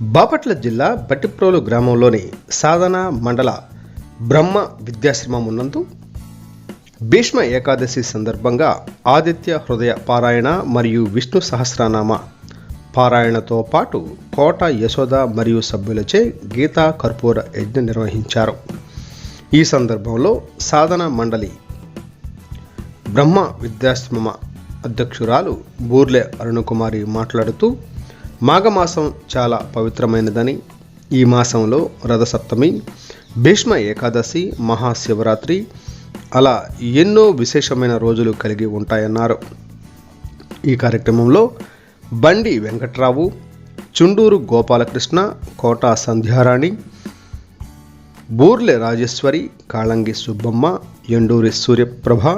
బాపట్ల జిల్లా బట్టిప్రోలు గ్రామంలోని సాధన మండల బ్రహ్మ విద్యాశ్రమం ఉన్నందు భీష్మ ఏకాదశి సందర్భంగా ఆదిత్య హృదయ పారాయణ మరియు విష్ణు సహస్రనామ పారాయణతో పాటు కోట యశోద మరియు సభ్యులచే గీతా కర్పూర యజ్ఞ నిర్వహించారు. ఈ సందర్భంలో సాధన మండలి బ్రహ్మ విద్యాశ్రమ అధ్యక్షురాలు బూర్లే అరుణకుమారి మాట్లాడుతూ మాఘమాసం చాలా పవిత్రమైనదని ఈ మాసంలో రథసప్తమి భీష్మ ఏకాదశి మహాశివరాత్రి అలా ఎన్నో విశేషమైన రోజులు కలిగి ఉంటాయన్నారు. ఈ కార్యక్రమంలో బండి వెంకట్రావు చుండూరు గోపాలకృష్ణ కోట సంధ్యారాణి బూర్లె రాజేశ్వరి కాళంగి సుబ్బమ్మ ఎండూరి సూర్యప్రభ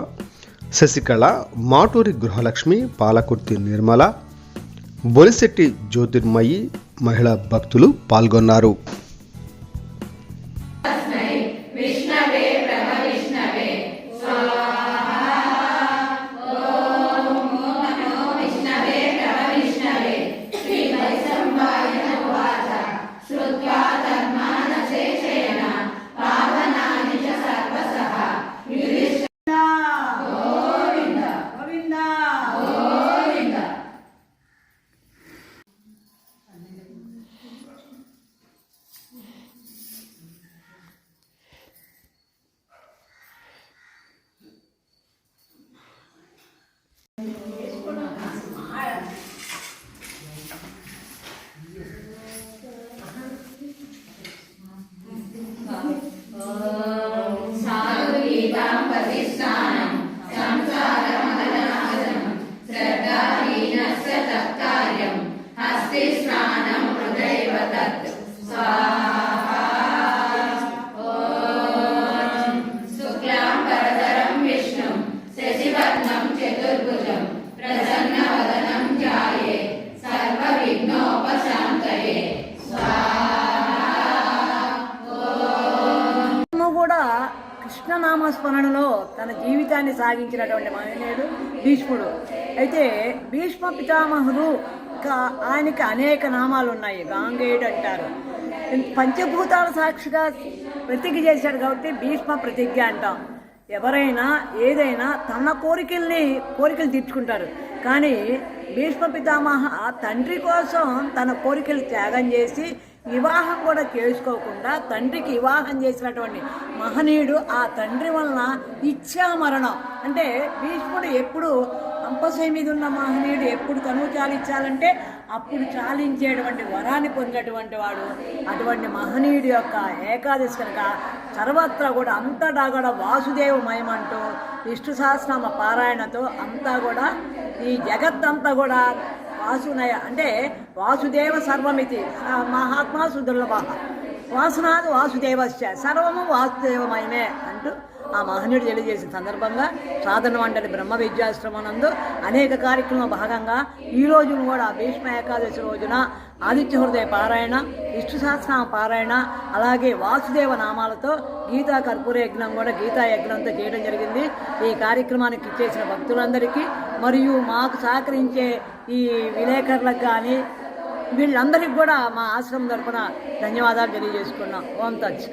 శశికళ మాటూరి గృహలక్ష్మి పాలకుర్తి నిర్మల బొలిశెట్టి జ్యోతిర్మయి మహిళా భక్తులు పాల్గొన్నారు. గోవిందా స్మరణలో తన జీవితాన్ని సాగించినటువంటి మహనీయుడు భీష్ముడు. అయితే భీష్మ పితామహుడు ఆయనకి అనేక నామాలు ఉన్నాయి. గాంగేయుడు అంటారు. పంచభూతాల సాక్షిగా ప్రతిజ్ఞ చేశాడు కాబట్టి భీష్మ ప్రతిజ్ఞ అంటాం. ఎవరైనా ఏదైనా తన కోరికల్ని కోరికలు తీర్చుకుంటారు. కానీ భీష్మ పితామహ తండ్రి కోసం తన కోరికలు త్యాగం చేసి వివాహం కూడా చేసుకోకుండా తండ్రికి వివాహం చేసినటువంటి మహనీయుడు ఆ తండ్రి వలన ఇచ్చా మరణం అంటే భీష్ముడు ఎప్పుడు అంపశయ మీద ఉన్న మహనీయుడు ఎప్పుడు తనువు చాలించాలంటే అప్పుడు చాలించేటువంటి వరాన్ని పొందేటువంటి వాడు అటువంటి మహనీయుడి యొక్క ఏకాదశి కనుక సర్వత్రా కూడా అంతటా కూడా వాసుదేవమయమంటూ విష్ణు సహస్రనామ పారాయణతో అంతా కూడా ఈ జగత్తంతా కూడా వాసునయ. అంటే వాసుదేవ సర్వమితి. మహాత్మా సుదుర్లభ. వాసునాథ్ వాసుదేవశ్చ. సర్వము వాసుదేవమయమే అంటూ ఆ మహనీయుడు తెలియజేసిన సందర్భంగా సాధన వంటని బ్రహ్మ విద్యాశ్రమనందు అనేక కార్యక్రమంలో భాగంగా ఈ రోజును కూడా భీష్మ ఏకాదశి రోజున ఆదిత్య హృదయ పారాయణ విష్ణు సహస్రనామ పారాయణ అలాగే వాసుదేవ నామాలతో గీతా కర్పూర యజ్ఞం కూడా గీతా యజ్ఞంతో చేయడం జరిగింది. ఈ కార్యక్రమానికి ఇచ్చేసిన భక్తులందరికీ మరియు మాకు సహకరించే ఈ విలేకరులకు కానీ వీళ్ళందరికీ కూడా మా ఆశ్రమం తరఫున ధన్యవాదాలు తెలియజేసుకున్నాం. ఓం తచ్చ